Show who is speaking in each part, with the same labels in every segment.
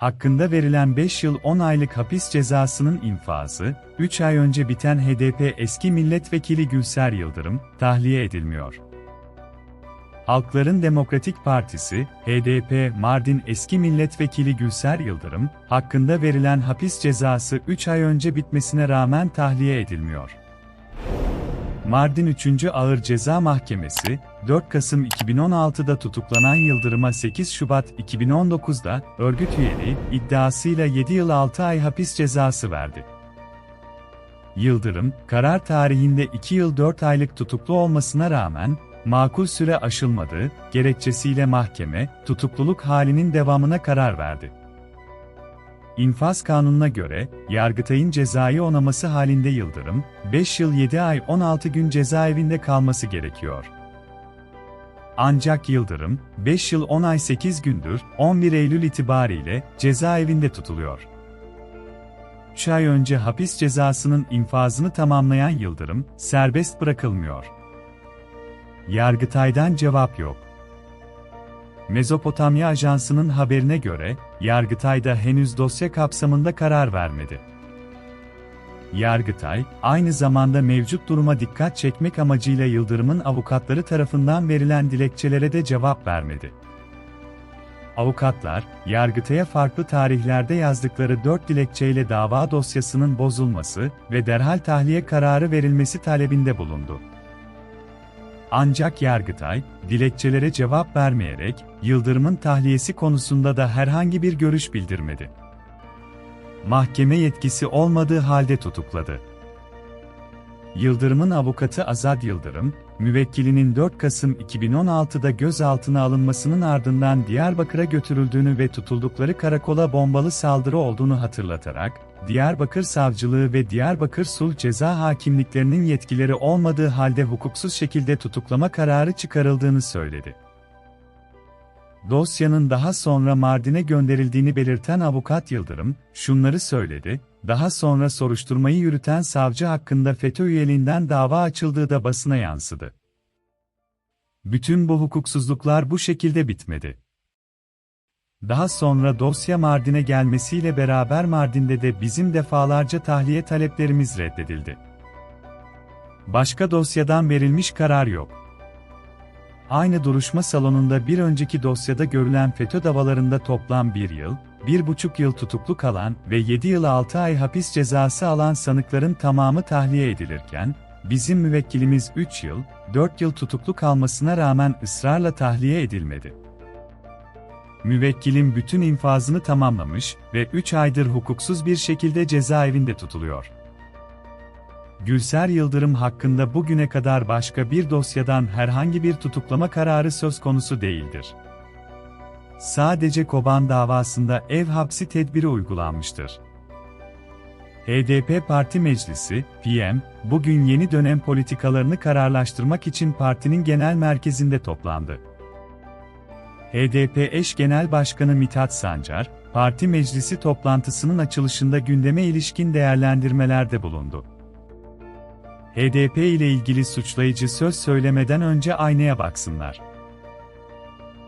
Speaker 1: Hakkında verilen 5 yıl 10 aylık hapis cezasının infazı, 3 ay önce biten HDP eski milletvekili Gülser Yıldırım, tahliye edilmiyor. Halkların Demokratik Partisi, HDP Mardin eski milletvekili Gülser Yıldırım, hakkında verilen hapis cezası 3 ay önce bitmesine rağmen tahliye edilmiyor. Mardin 3. Ağır Ceza Mahkemesi, 4 Kasım 2016'da tutuklanan Yıldırım'a 8 Şubat 2019'da örgüt üyeliği iddiasıyla 7 yıl 6 ay hapis cezası verdi. Yıldırım, karar tarihinde 2 yıl 4 aylık tutuklu olmasına rağmen, makul süre aşılmadığı gerekçesiyle mahkeme, tutukluluk halinin devamına karar verdi. İnfaz kanununa göre, Yargıtay'ın cezai onaması halinde Yıldırım, 5 yıl 7 ay 16 gün cezaevinde kalması gerekiyor. Ancak Yıldırım, 5 yıl 10 ay 8 gündür, 11 Eylül itibariyle cezaevinde tutuluyor. 3 ay önce hapis cezasının infazını tamamlayan Yıldırım, serbest bırakılmıyor. Yargıtay'dan cevap yok. Mezopotamya Ajansı'nın haberine göre, Yargıtay'da henüz dosya kapsamında karar vermedi. Yargıtay, aynı zamanda mevcut duruma dikkat çekmek amacıyla Yıldırım'ın avukatları tarafından verilen dilekçelere de cevap vermedi. Avukatlar, Yargıtay'a farklı tarihlerde yazdıkları dört dilekçeyle dava dosyasının bozulması ve derhal tahliye kararı verilmesi talebinde bulundu. Ancak Yargıtay, dilekçelere cevap vermeyerek, Yıldırım'ın tahliyesi konusunda da herhangi bir görüş bildirmedi. Mahkeme yetkisi olmadığı halde tutukladı. Yıldırım'ın avukatı Azad Yıldırım, müvekkilinin 4 Kasım 2016'da gözaltına alınmasının ardından Diyarbakır'a götürüldüğünü ve tutuldukları karakola bombalı saldırı olduğunu hatırlatarak, Diyarbakır Savcılığı ve Diyarbakır Sulh Ceza Hakimliklerinin yetkileri olmadığı halde hukuksuz şekilde tutuklama kararı çıkarıldığını söyledi. Dosyanın daha sonra Mardin'e gönderildiğini belirten avukat Yıldırım, şunları söyledi, daha sonra soruşturmayı yürüten savcı hakkında FETÖ üyeliğinden dava açıldığı da basına yansıdı. Bütün bu hukuksuzluklar bu şekilde bitmedi. Daha sonra dosya Mardin'e gelmesiyle beraber Mardin'de de bizim defalarca tahliye taleplerimiz reddedildi. Başka dosyadan verilmiş karar yok. Aynı duruşma salonunda bir önceki dosyada görülen FETÖ davalarında toplam bir yıl, bir buçuk yıl tutuklu kalan ve 7 yıl 6 ay hapis cezası alan sanıkların tamamı tahliye edilirken, bizim müvekkilimiz 3 yıl, 4 yıl tutuklu kalmasına rağmen ısrarla tahliye edilmedi. Müvekkilim bütün infazını tamamlamış ve 3 aydır hukuksuz bir şekilde cezaevinde tutuluyor. Gülser Yıldırım hakkında bugüne kadar başka bir dosyadan herhangi bir tutuklama kararı söz konusu değildir. Sadece Koban davasında ev hapsi tedbiri uygulanmıştır. HDP Parti Meclisi, PM, bugün yeni dönem politikalarını kararlaştırmak için partinin genel merkezinde toplandı. HDP eş genel başkanı Mithat Sancar, parti meclisi toplantısının açılışında gündeme ilişkin değerlendirmelerde bulundu. HDP ile ilgili suçlayıcı söz söylemeden önce aynaya baksınlar.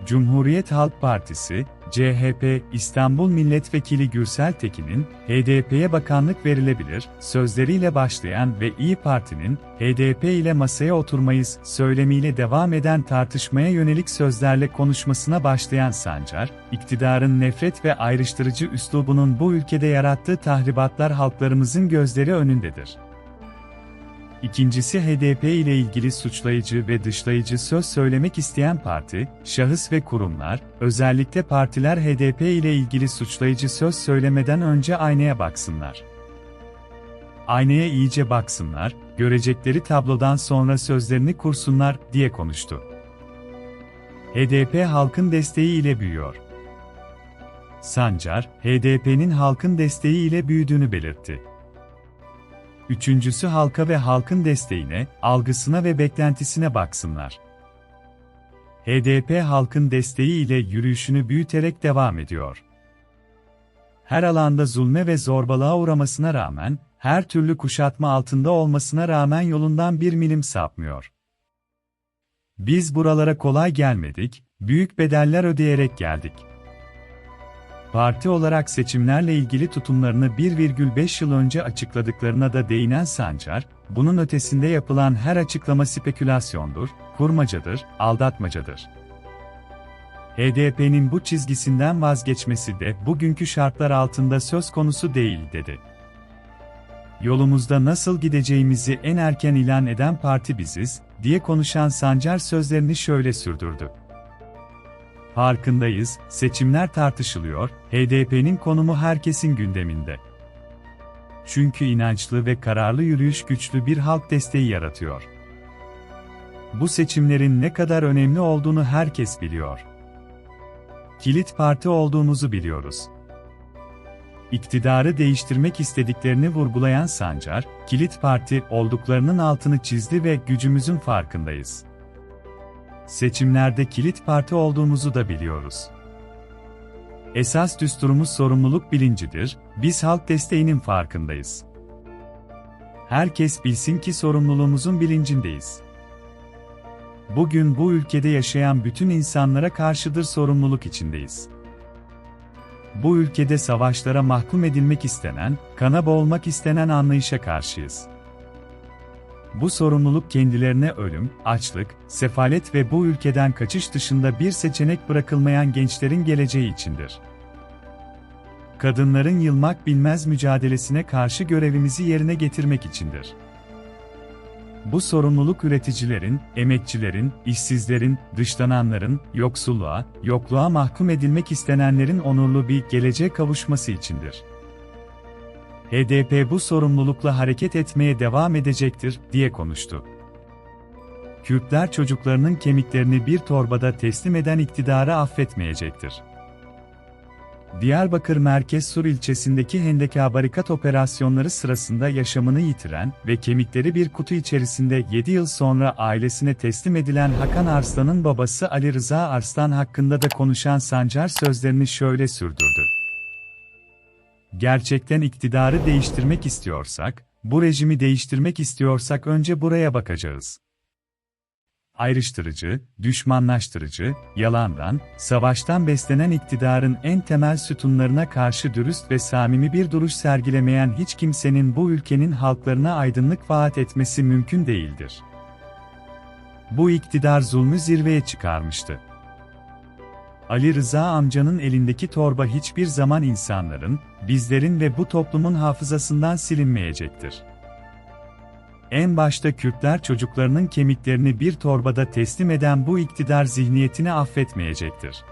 Speaker 1: Cumhuriyet Halk Partisi, CHP, İstanbul Milletvekili Gürsel Tekin'in, HDP'ye bakanlık verilebilir, sözleriyle başlayan ve İyi Parti'nin, HDP ile masaya oturmayız, söylemiyle devam eden tartışmaya yönelik sözlerle konuşmasına başlayan Sancar, iktidarın nefret ve ayrıştırıcı üslubunun bu ülkede yarattığı tahribatlar halklarımızın gözleri önündedir. İkincisi HDP ile ilgili suçlayıcı ve dışlayıcı söz söylemek isteyen parti, şahıs ve kurumlar, özellikle partiler HDP ile ilgili suçlayıcı söz söylemeden önce aynaya baksınlar. Aynaya iyice baksınlar, görecekleri tablodan sonra sözlerini kursunlar diye konuştu. HDP halkın desteği ile büyüyor. Sancar, HDP'nin halkın desteği ile büyüdüğünü belirtti. Üçüncüsü halka ve halkın desteğine, algısına ve beklentisine baksınlar. HDP halkın desteği ile yürüyüşünü büyüterek devam ediyor. Her alanda zulme ve zorbalığa uğramasına rağmen, her türlü kuşatma altında olmasına rağmen yolundan bir milim sapmıyor. Biz buralara kolay gelmedik, büyük bedeller ödeyerek geldik. Parti olarak seçimlerle ilgili tutumlarını 1,5 yıl önce açıkladıklarına da değinen Sancar, bunun ötesinde yapılan her açıklama spekülasyondur, kurmacadır, aldatmacadır. HDP'nin bu çizgisinden vazgeçmesi de bugünkü şartlar altında söz konusu değil dedi. Yolumuzda nasıl gideceğimizi en erken ilan eden parti biziz, diye konuşan Sancar sözlerini şöyle sürdürdü. Farkındayız, seçimler tartışılıyor, HDP'nin konumu herkesin gündeminde. Çünkü inançlı ve kararlı yürüyüş güçlü bir halk desteği yaratıyor. Bu seçimlerin ne kadar önemli olduğunu herkes biliyor. Kilit parti olduğumuzu biliyoruz. İktidarı değiştirmek istediklerini vurgulayan Sancar, kilit parti olduklarının altını çizdi ve gücümüzün farkındayız. Seçimlerde kilit parti olduğumuzu da biliyoruz. Esas düsturumuz sorumluluk bilincidir, biz halk desteğinin farkındayız. Herkes bilsin ki sorumluluğumuzun bilincindeyiz. Bugün bu ülkede yaşayan bütün insanlara karşıdır sorumluluk içindeyiz. Bu ülkede savaşlara mahkum edilmek istenen, kana boğulmak istenen anlayışa karşıyız. Bu sorumluluk kendilerine ölüm, açlık, sefalet ve bu ülkeden kaçış dışında bir seçenek bırakılmayan gençlerin geleceği içindir. Kadınların yılmak bilmez mücadelesine karşı görevimizi yerine getirmek içindir. Bu sorumluluk üreticilerin, emekçilerin, işsizlerin, dışlananların, yoksulluğa, yokluğa mahkum edilmek istenenlerin onurlu bir geleceğe kavuşması içindir. HDP bu sorumlulukla hareket etmeye devam edecektir, diye konuştu. Kürtler çocuklarının kemiklerini bir torbada teslim eden iktidarı affetmeyecektir. Diyarbakır Merkez Sur ilçesindeki Hendeka Barikat operasyonları sırasında yaşamını yitiren ve kemikleri bir kutu içerisinde 7 yıl sonra ailesine teslim edilen Hakan Arslan'ın babası Ali Rıza Arslan hakkında da konuşan Sancar sözlerini şöyle sürdürdü. Gerçekten iktidarı değiştirmek istiyorsak, bu rejimi değiştirmek istiyorsak önce buraya bakacağız ayrıştırıcı, düşmanlaştırıcı, yalandan, savaştan beslenen iktidarın en temel sütunlarına karşı dürüst ve samimi bir duruş sergilemeyen hiç kimsenin bu ülkenin halklarına aydınlık vaat etmesi mümkün değildir. Bu iktidar zulmü zirveye çıkarmıştı. Ali Rıza amcanın elindeki torba hiçbir zaman insanların, bizlerin ve bu toplumun hafızasından silinmeyecektir. En başta Kürtler çocuklarının kemiklerini bir torbada teslim eden bu iktidar zihniyetini affetmeyecektir.